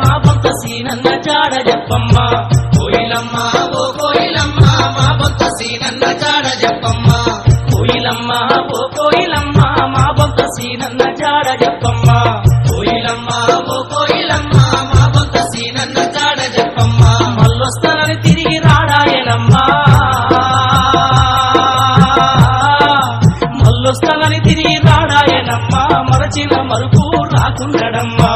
మా భక్త సీనన్న చాడ చెప్పమ్మ కోయిలమ్మ ఓ మా భక్త సీనన్న చాడ చెప్పమ్మ కోయిలమ్మ ఓ కోయిలమ్మ మా భక్త సీనన్న చాడ చెప్పమ్మ కోయిలమ్మ ఓ కోయిలమ్మ మా భక్త సీనన్న చాడ చెప్పమ్మ మళ్ళొస్తానని తిరిగి రాడాయనమ్మ. మళ్ళొస్తానని తిరిగి రాడాయనమ్మ. మరచిన మరుపు రాకుండడమ్మా.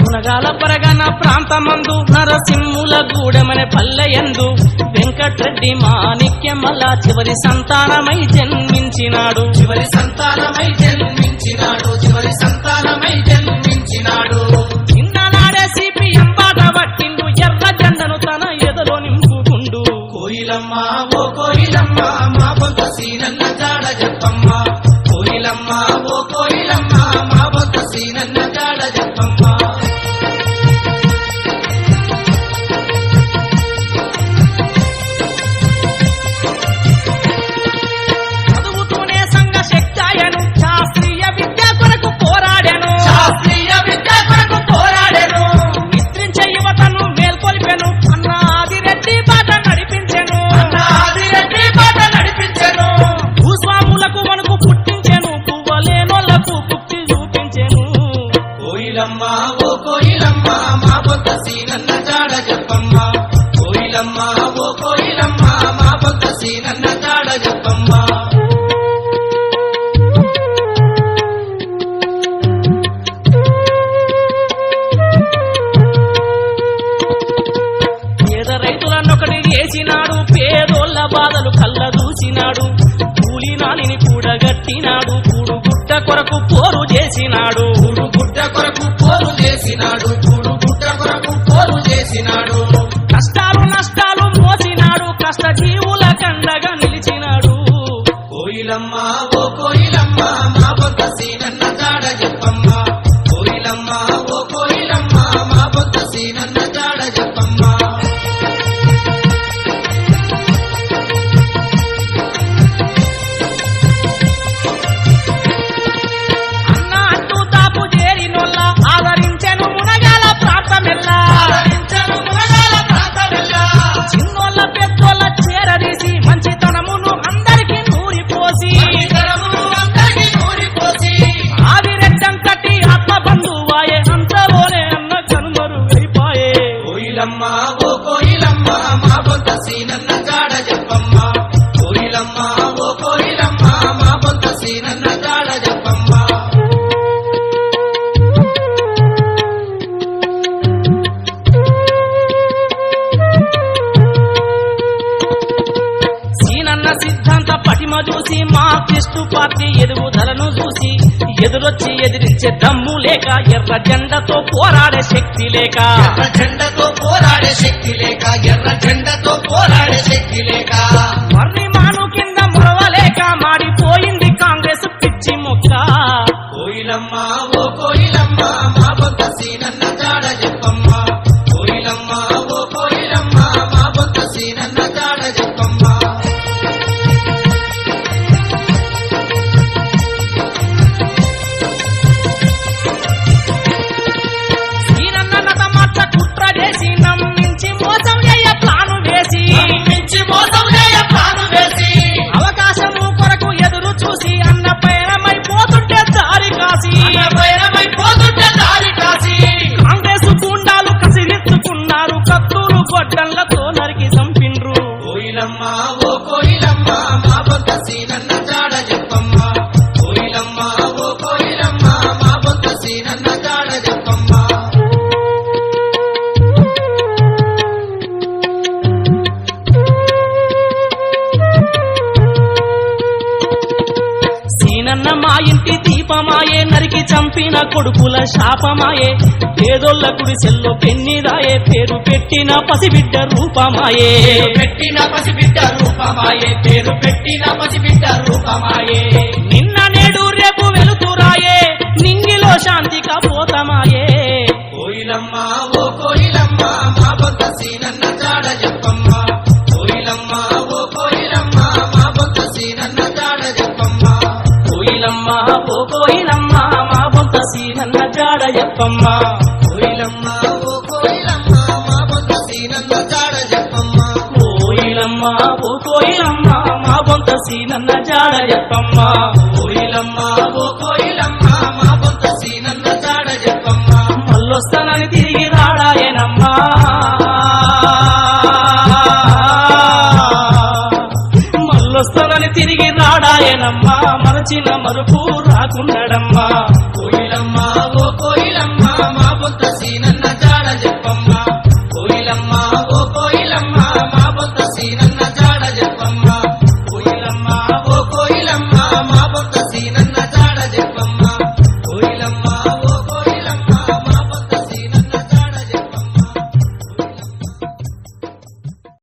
మునగాల పరగన ప్రాంతమందు నరసింహుల గూడెమనే పల్లెయందు వెంకట్రెడ్డి మాణిక్యమల్ల చివరి సంతానమై జన్మించినాడు. చివరి సంతానమై జన్మించినాడు. చివరి సంతానమై ఓ కోయిలమ్మ మా బొంత సీనన్న చేసినాడు పేదోళ్ళ బాధలు కళ్ళ దూసినాడు కూలి నాలిని కూడగట్టినాడు కూడుగుట్ట కొరకు పోరు చేసినాడు. కూడుగుట్ట కొరకు కోయిలమ్మ ఓ కోయిలమ్మ మా సీనన్న సీనన్న సిద్ధాంత పటిమ చూసి మా క్రిస్టు పార్టీ ఎదుగుదలను చూసి ఎదురొచ్చి ఎదిరించే దమ్ము లేక ఎర్ర జెండతో పోరాడే శక్తి లేక. ఎర్ర జెండతో పోరా సీనన్న బొంత సీనన్న చంపిన కొడుకుల శాపమాయే. పేదోళ్ళ గుడిసెల్లో పెన్నిదాయే. పేరు పెట్టిన పసిబిడ్డ రూపమాయే. పెట్టిన పసిబిడ్డ రూపమాయే. పేరు పెట్టిన పసిబిడ్డ రూపమాయే. నిన్న నేడు రేపు వెలుతురాయే. నింగిలో శాంతిగా పోతమాయే. కోయిలమ్మ ఓ కోయిలమ్మ మా బొంత సీనన్న చెప్పమ్మ. కోయిలమ్మ ఓ కోయిలమ్మ మా బొంత సీనన్న జాడ చెప్పమ్మ. కోయిలమ్మ ఓ కోయిలమ్మ మా బొంత సీనన్న జాడ చెప్పమ్మ. కోయిలమ్మ ఓ కోయిలమ్మ మా బొంత సీనన్న జాడ చెప్పమ్మ. మళ్ళొస్తానని తిరిగి రాడాయనమ్మా. మళ్ళొస్తానని తిరిగి రాడాయనమ్మా. మరచిన మరుపు రాకున్నాడమ్మా కోయిలమ్మ